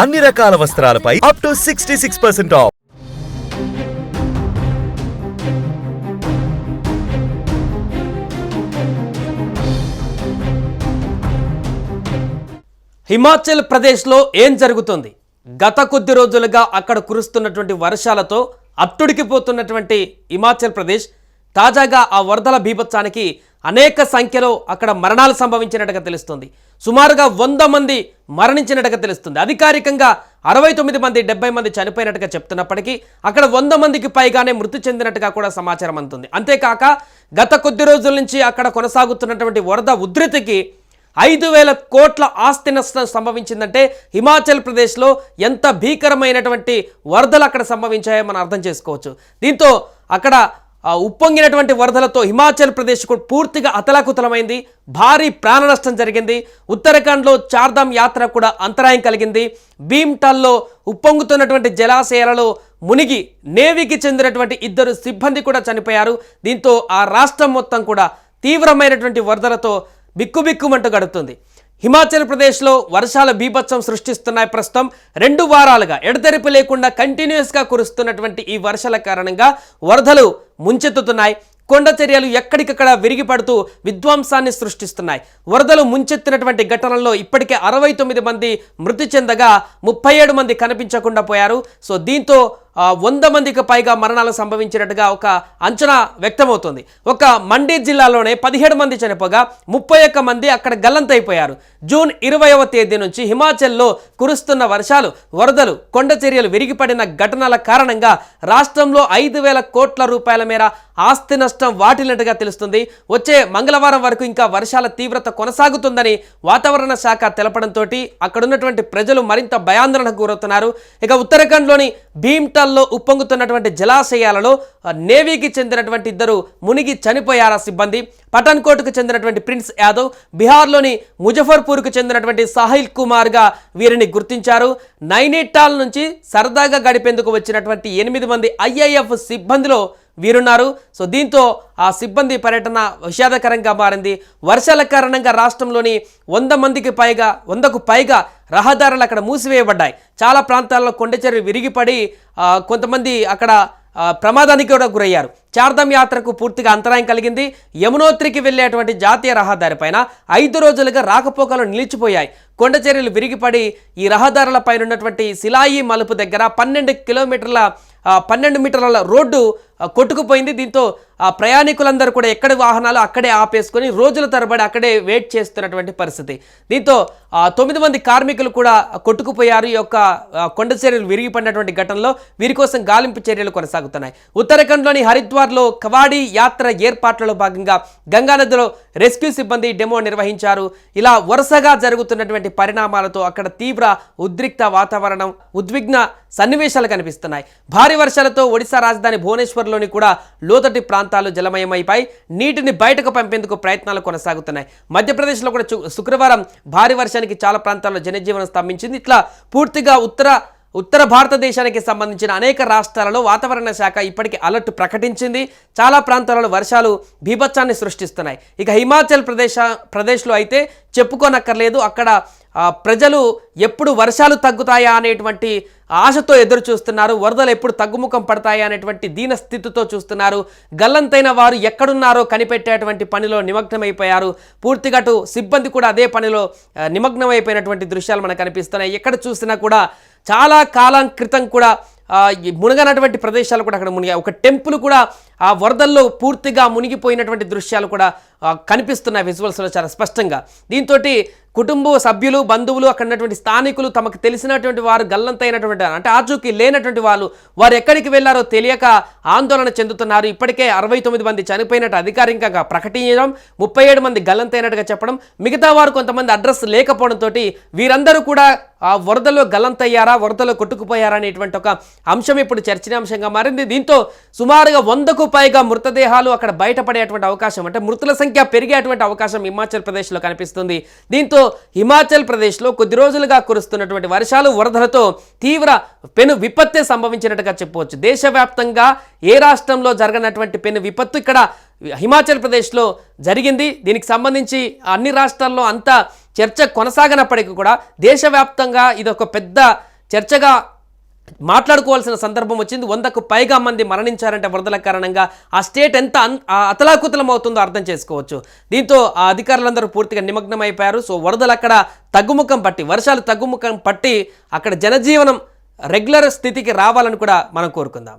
అన్ని రకాల వస్త్రాలపై up to sixty six percent off Himachal ప్రదేశ్లో ఏం జరుగుతుంది? గత కొద్ది రోజులుగా అక్కడ కురుస్తున్నటువంటి వర్షాలతో అట్టుడికిపోతున్నటువంటి హిమాచల్ ప్రదేశ్ తాజాగా ఆ వరదల బీభత్సానికి అనేక సంఖ్యలో అక్కడ మరణాలు సంభవించినట్టుగా తెలుస్తుంది. సుమారుగా వంద మంది మరణించినట్టుగా తెలుస్తుంది. అధికారికంగా అరవై తొమ్మిది మంది డెబ్బై మంది చనిపోయినట్టుగా చెప్తున్నప్పటికీ అక్కడ వంద మందికి పైగానే మృతి చెందినట్టుగా కూడా సమాచారం అందుతుంది. అంతేకాక గత కొద్ది రోజుల నుంచి అక్కడ కొనసాగుతున్నటువంటి వరద ఉధృతికి ఐదు వేల కోట్ల ఆస్తి నష్టం సంభవించిందంటే హిమాచల్ ప్రదేశ్లో ఎంత భీకరమైనటువంటి వరదలు అక్కడ సంభవించాయో మనం అర్థం చేసుకోవచ్చు. దీంతో అక్కడ ఉప్పొంగినటువంటి వరదలతో హిమాచల్ ప్రదేశ్ కూడా పూర్తిగా అతలాకుతలమైంది. భారీ ప్రాణ నష్టం జరిగింది. ఉత్తరాఖండ్లో చార్ధామ్ యాత్ర కూడా అంతరాయం కలిగింది. భీమ్టాల్లో ఉప్పొంగుతున్నటువంటి జలాశయాలలో మునిగి నేవీకి చెందినటువంటి ఇద్దరు సిబ్బంది కూడా చనిపోయారు. దీంతో ఆ రాష్ట్రం మొత్తం కూడా తీవ్రమైనటువంటి వరదలతో బిక్కుబిక్కుమంటూ గడుపుతుంది. హిమాచల్ ప్రదేశ్లో వర్షాల బీభత్సం సృష్టిస్తున్నాయి ప్రస్తుతం. రెండు వారాలుగా ఎడతెరిపి లేకుండా కంటిన్యూస్గా కురుస్తున్నటువంటి ఈ వర్షాల కారణంగా వరదలు ముంచెత్తుతున్నాయి. కొండ చర్యలు ఎక్కడికక్కడ విరిగిపడుతూ విధ్వంసాన్ని సృష్టిస్తున్నాయి. వరదలు ముంచెత్తినటువంటి ఘటనల్లో ఇప్పటికే అరవై తొమ్మిది మంది మృతి చెందగా ముప్పై ఏడు మంది కనిపించకుండా పోయారు. సో దీంతో వంద మందికి పైగా మరణాలు సంభవించినట్టుగా ఒక అంచనా వ్యక్తమవుతుంది. ఒక మండీ జిల్లాలోనే పదిహేడు మంది చనిపోగా ముప్పై ఒక్క మంది అక్కడ గల్లంతైపోయారు. జూన్ ఇరవైవ తేదీ నుంచి హిమాచల్లో కురుస్తున్న వర్షాలు వరదలు కొండ చర్యలు విరిగిపడిన ఘటనల కారణంగా రాష్ట్రంలో ఐదు వేల కోట్ల రూపాయల మేర ఆస్తి నష్టం వాటిల్లినట్టుగా తెలుస్తుంది. వచ్చే మంగళవారం వరకు ఇంకా వర్షాల తీవ్రత కొనసాగుతుందని వాతావరణ శాఖ తెలపడంతో అక్కడున్నటువంటి ప్రజలు మరింత భయాందోళనకు గురవుతున్నారు. ఇక ఉత్తరాఖండ్లోని భీమ్టల్లో ఉప్పొంగుతున్నటువంటి జలాశయాలలో నేవీకి చెందినటువంటి ఇద్దరు మునిగి చనిపోయారా సిబ్బంది? పఠాన్కోట్కు చెందినటువంటి ప్రిన్స్ యాదవ్ బీహార్లోని ముజఫర్పూర్కు చెందినటువంటి సాహిల్ కుమార్గా వీరిని గుర్తించారు. నైనిటాల్ నుంచి సరదాగా గడిపేందుకు వచ్చినటువంటి ఎనిమిది మంది ఐఐఎఫ్ సిబ్బందిలో వీరున్నారు. సో దీంతో ఆ సిబ్బంది పర్యటన విషాదకరంగా మారింది. వర్షాల కారణంగా రాష్ట్రంలోని వంద మందికి పైగా వందకు పైగా రహదారులు అక్కడ మూసివేయబడ్డాయి. చాలా ప్రాంతాల్లో కొండచెరు విరిగిపడి కొంతమంది అక్కడ ప్రమాదానికి కూడా గురయ్యారు. చార్ధామ్ యాత్రకు పూర్తిగా అంతరాయం కలిగింది. యమునోత్రికి వెళ్ళేటువంటి జాతీయ రహదారి పైన ఐదు రోజులుగా రాకపోకలు నిలిచిపోయాయి. కొండచర్యలు విరిగిపడి ఈ రహదారులపైన ఉన్నటువంటి శిలాయి మలుపు దగ్గర పన్నెండు కిలోమీటర్ల పన్నెండు మీటర్ల రోడ్డు కొట్టుకుపోయింది. దీంతో ఆ ప్రయాణికులందరూ కూడా ఎక్కడ వాహనాలు అక్కడే ఆపేసుకొని రోజుల తరబడి అక్కడే వెయిట్ చేస్తున్నటువంటి పరిస్థితి. దీంతో ఆ, తొమ్మిది మంది కార్మికులు కూడా కొట్టుకుపోయారు. ఈ యొక్క కొండ చర్యలు విరిగిపడినటువంటి ఘటనలో వీరి కోసం గాలింపు చర్యలు కొనసాగుతున్నాయి. ఉత్తరాఖండ్లోని హరిద్వార్లో కవాడి యాత్ర ఏర్పాట్లలో భాగంగా గంగానదిలో రెస్క్యూ సిబ్బంది డెమో నిర్వహించారు. ఇలా వరుసగా జరుగుతున్నటువంటి పరిణామాలతో అక్కడ తీవ్ర ఉద్రిక్త వాతావరణం ఉద్విగ్న సన్నివేశాలు కనిపిస్తున్నాయి. భారీ వర్షాలతో ఒడిశా రాజధాని భువనేశ్వర్లోని కూడా లోతటి ప్రాంతం ప్రాంతాలు జలమయమైపాయి నీటిని బయటకు పంపేందుకు ప్రయత్నాలు కొనసాగుతున్నాయి. మధ్యప్రదేశ్లో కూడా శుక్రవారం భారీ వర్షానికి చాలా ప్రాంతాల్లో జనజీవనం స్తంభించింది. ఇట్లా పూర్తిగా ఉత్తర ఉత్తర భారతదేశానికి సంబంధించిన అనేక రాష్ట్రాలలో వాతావరణ శాఖ ఇప్పటికీ అలర్ట్ ప్రకటించింది. చాలా ప్రాంతాలలో వర్షాలు బీభత్సాన్ని సృష్టిస్తున్నాయి. ఇక హిమాచల్ ప్రదేశ్ ప్రదేశ్లో అయితే చెప్పుకోనక్కర్లేదు. అక్కడ ప్రజలు ఎప్పుడు వర్షాలు తగ్గుతాయా అనేటువంటి ఆశతో ఎదురు చూస్తున్నారు వరదలు ఎప్పుడు తగ్గుముఖం పడతాయా అనేటువంటి దీన స్థితితో చూస్తున్నారు. గల్లంతైన వారు ఎక్కడున్నారో కనిపెట్టేటువంటి పనిలో నిమగ్నమైపోయారు. పూర్తిగా అటు సిబ్బంది కూడా అదే పనిలో నిమగ్నమైపోయినటువంటి దృశ్యాలు మనకు కనిపిస్తున్నాయి. ఎక్కడ చూసినా కూడా చాలా కాలం క్రితం కూడా మునగనటువంటి ప్రదేశాలు కూడా అక్కడ మునిగాయి. ఒక టెంపుల్ కూడా ఆ వరదల్లో పూర్తిగా మునిగిపోయినటువంటి దృశ్యాలు కూడా కనిపిస్తున్నాయి విజువల్స్లో చాలా స్పష్టంగా. దీంతో కుటుంబ సభ్యులు బంధువులు అక్కడ ఉన్నటువంటి స్థానికులు తమకు తెలిసినటువంటి వారు గల్లంతైనటువంటి అంటే ఆచూకీ లేనటువంటి వాళ్ళు వారు ఎక్కడికి వెళ్ళారో తెలియక ఆందోళన చెందుతున్నారు. ఇప్పటికే అరవై తొమ్మిది మంది చనిపోయినట్టు అధికారికంగా ప్రకటించడం ముప్పై ఏడు మంది గల్లంతైనట్టుగా చెప్పడం మిగతా వారు కొంతమంది అడ్రస్ లేకపోవడంతో వీరందరూ కూడా ఆ వరదలో గల్లంతయ్యారా వరదలో కొట్టుకుపోయారా అనేటువంటి ఒక అంశం ఇప్పుడు చర్చనీయాంశంగా మారింది. దీంతో సుమారుగా వందకు పైగా మృతదేహాలు అక్కడ బయటపడేటువంటి అవకాశం అంటే మృతుల సంఖ్య పెరిగేటువంటి అవకాశం హిమాచల్ ప్రదేశ్లో కనిపిస్తుంది. దీంతో హిమాచల్ ప్రదేశ్లో కొద్ది రోజులుగా కురుస్తున్నటువంటి వర్షాలు వరదలతో తీవ్ర పెను విపత్తే సంభవించినట్టుగా చెప్పవచ్చు. దేశవ్యాప్తంగా ఏ రాష్ట్రంలో జరగనటువంటి పెను విపత్తు ఇక్కడ హిమాచల్ ప్రదేశ్లో జరిగింది. దీనికి సంబంధించి అన్ని రాష్ట్రాల్లో అంతా చర్చ కొనసాగనప్పటికీ కూడా దేశవ్యాప్తంగా ఇది ఒక పెద్ద చర్చగా మాట్లాడుకోవాల్సిన సందర్భం వచ్చింది. వందకు పైగా మంది మరణించారంటే వరదల కారణంగా ఆ స్టేట్ ఎంత అతలాకుతలం అవుతుందో అర్థం చేసుకోవచ్చు. దీంతో ఆ అధికారులందరూ పూర్తిగా నిమగ్నం అయిపోయారు సో వరదలు అక్కడ తగ్గుముఖం పట్టి వర్షాలు తగ్గుముఖం పట్టి అక్కడ జనజీవనం రెగ్యులర్ స్థితికి రావాలని కూడా మనం కోరుకుందాం.